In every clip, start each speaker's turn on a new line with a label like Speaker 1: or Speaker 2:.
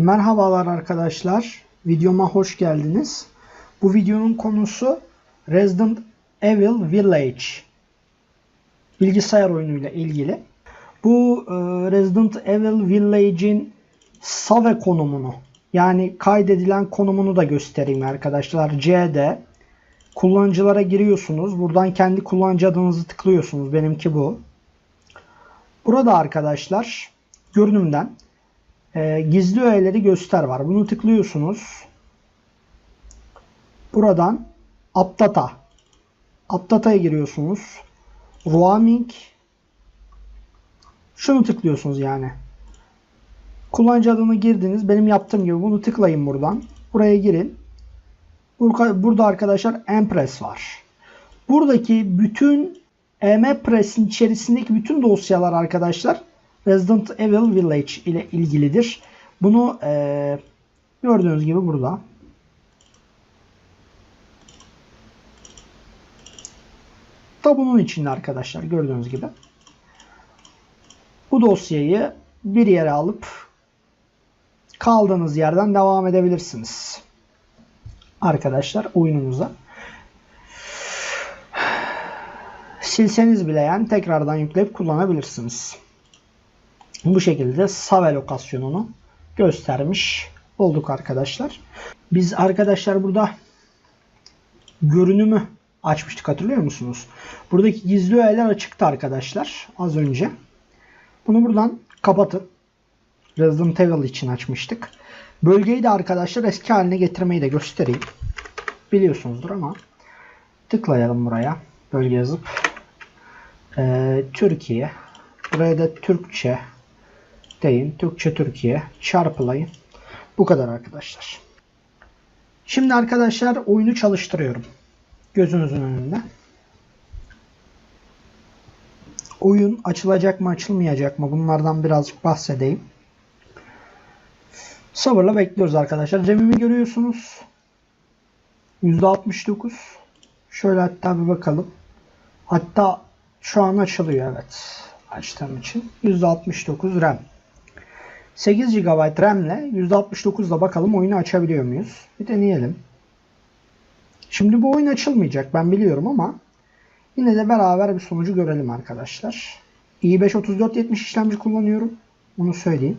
Speaker 1: Merhabalar arkadaşlar. Videoma hoş geldiniz. Bu videonun konusu Resident Evil Village. Bilgisayar oyunuyla ilgili. Bu e, Resident Evil Village'in Save konumunu yani kaydedilen konumunu da göstereyim arkadaşlar. C'de kullanıcılara giriyorsunuz. Buradan kendi kullanıcı adınızı tıklıyorsunuz. Benimki bu. Burada arkadaşlar görünümden e, gizli öğeleri göster var. Bunu tıklıyorsunuz. Buradan Updata. Updata'ya giriyorsunuz. Roaming. Şunu tıklıyorsunuz yani. Kullanıcı adını girdiniz. Benim yaptığım gibi bunu tıklayın buradan. Buraya girin. Burada arkadaşlar Empress var. Buradaki bütün Empress'in içerisindeki bütün dosyalar arkadaşlar Resident Evil Village ile ilgilidir. Bunu e, gördüğünüz gibi burada. Da bunun içinde arkadaşlar gördüğünüz gibi. Bu dosyayı bir yere alıp kaldığınız yerden devam edebilirsiniz. Arkadaşlar oyununuza. Silseniz bile yani tekrardan yükleyip kullanabilirsiniz. Bu şekilde Save lokasyonunu göstermiş olduk arkadaşlar. Biz arkadaşlar burada görünümü açmıştık hatırlıyor musunuz? Buradaki gizli öğeler açıktı arkadaşlar az önce. Bunu buradan kapatın. Resident Evil için açmıştık. Bölgeyi de arkadaşlar eski haline getirmeyi de göstereyim. Biliyorsunuzdur ama tıklayalım buraya. Bölge yazıp ee, Türkiye buraya da Türkçe deyin. Türkçe Türkiye çarpılayın. Bu kadar arkadaşlar. Şimdi arkadaşlar oyunu çalıştırıyorum. Gözünüzün önünde. Oyun açılacak mı açılmayacak mı bunlardan birazcık bahsedeyim. Sabırla bekliyoruz arkadaşlar. Cemimi görüyorsunuz. %69. Şöyle hatta bir bakalım. Hatta şu an açılıyor evet. Açtığım için. %69 RAM. 8 GB RAM ile %69'la bakalım oyunu açabiliyor muyuz? Bir deneyelim. Şimdi bu oyun açılmayacak ben biliyorum ama yine de beraber bir sonucu görelim arkadaşlar. i5 3470 işlemci kullanıyorum. Bunu söyleyeyim.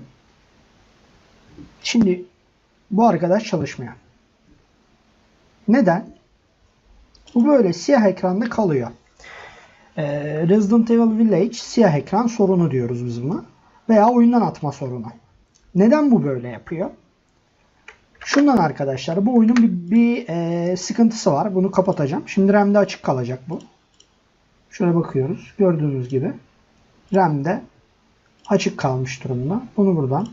Speaker 1: Şimdi bu arkadaş çalışmıyor. Neden? Bu böyle siyah ekranda kalıyor. Ee, Resident Evil Village siyah ekran sorunu diyoruz biz buna. Veya oyundan atma sorunu. Neden bu böyle yapıyor? Şundan arkadaşlar bu oyunun bir, bir e, sıkıntısı var. Bunu kapatacağım. Şimdi RAM'de açık kalacak bu. Şöyle bakıyoruz. Gördüğünüz gibi RAM'de açık kalmış durumda. Bunu buradan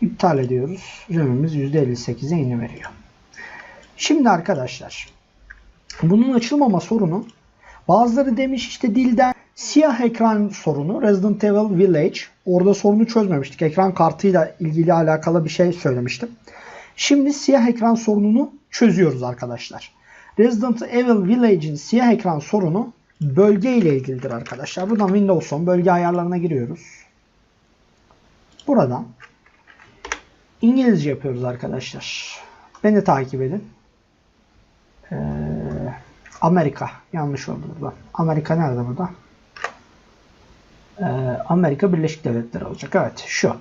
Speaker 1: iptal ediyoruz. RAM'imiz %58'e yeni veriyor. Şimdi arkadaşlar bunun açılmama sorunu bazıları demiş işte dilden siyah ekran sorunu Resident Evil Village orada sorunu çözmemiştik. Ekran kartıyla ilgili alakalı bir şey söylemiştim. Şimdi siyah ekran sorununu çözüyoruz arkadaşlar. Resident Evil Village'in siyah ekran sorunu bölge ile ilgilidir arkadaşlar. Buradan Windows 10 bölge ayarlarına giriyoruz. Buradan İngilizce yapıyoruz arkadaşlar. Beni takip edin. Ee, Amerika. Yanlış oldu burada. Amerika nerede burada? Ee, Amerika Birleşik Devletleri olacak. Evet şu.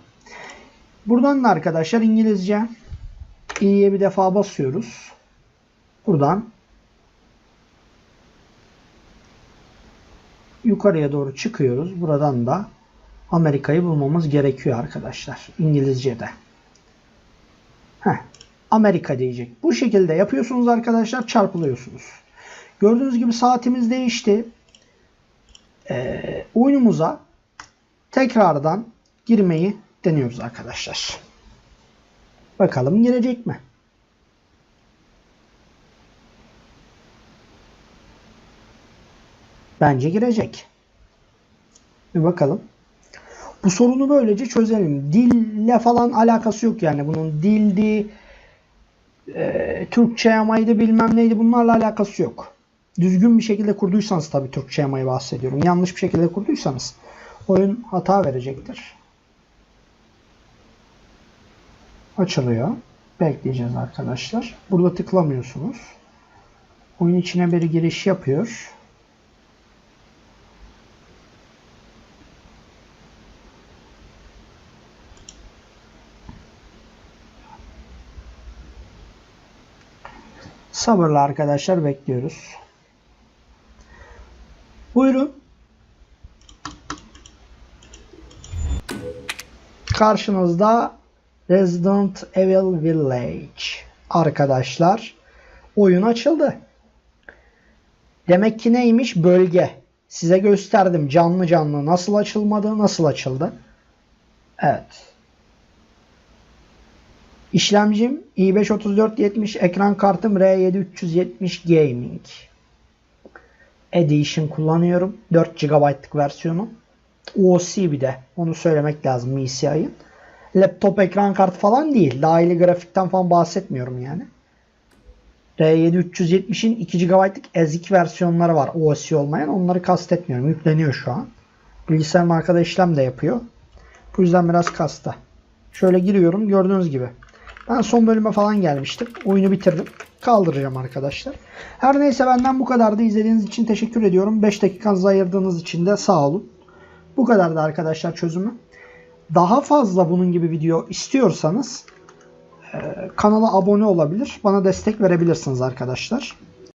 Speaker 1: Buradan da arkadaşlar İngilizce i'ye bir defa basıyoruz. Buradan yukarıya doğru çıkıyoruz. Buradan da Amerika'yı bulmamız gerekiyor arkadaşlar. İngilizce'de. Heh, Amerika diyecek. Bu şekilde yapıyorsunuz arkadaşlar. Çarpılıyorsunuz. Gördüğünüz gibi saatimiz değişti. Ee, oyunumuza tekrardan girmeyi deniyoruz arkadaşlar. Bakalım girecek mi? Bence girecek. Bir bakalım. Bu sorunu böylece çözelim. Dille falan alakası yok yani. Bunun dildi, e, Türkçe yamaydı bilmem neydi bunlarla alakası yok. Düzgün bir şekilde kurduysanız tabii Türkçe yamayı bahsediyorum. Yanlış bir şekilde kurduysanız oyun hata verecektir. Açılıyor. Bekleyeceğiz arkadaşlar. Burada tıklamıyorsunuz. Oyun içine bir giriş yapıyor. Sabırla arkadaşlar bekliyoruz. Karşınızda Resident Evil Village. Arkadaşlar oyun açıldı. Demek ki neymiş? Bölge. Size gösterdim canlı canlı nasıl açılmadı, nasıl açıldı. Evet. İşlemcim i5 3470, ekran kartım R7 370 Gaming. Edition kullanıyorum. 4 GB'lık versiyonu. OC bir de. Onu söylemek lazım MSI'ın. Laptop ekran kartı falan değil. Dahili grafikten falan bahsetmiyorum yani. R7 370'in 2 GB'lık ezik versiyonları var. OC olmayan. Onları kastetmiyorum. Yükleniyor şu an. Bilgisayarım arkada işlem de yapıyor. Bu yüzden biraz kasta. Şöyle giriyorum. Gördüğünüz gibi. Ben son bölüme falan gelmiştim. Oyunu bitirdim. Kaldıracağım arkadaşlar. Her neyse benden bu kadardı. İzlediğiniz için teşekkür ediyorum. 5 dakikanızı ayırdığınız için de sağ olun. Bu kadardı arkadaşlar çözümü. Daha fazla bunun gibi video istiyorsanız e, kanala abone olabilir. Bana destek verebilirsiniz arkadaşlar.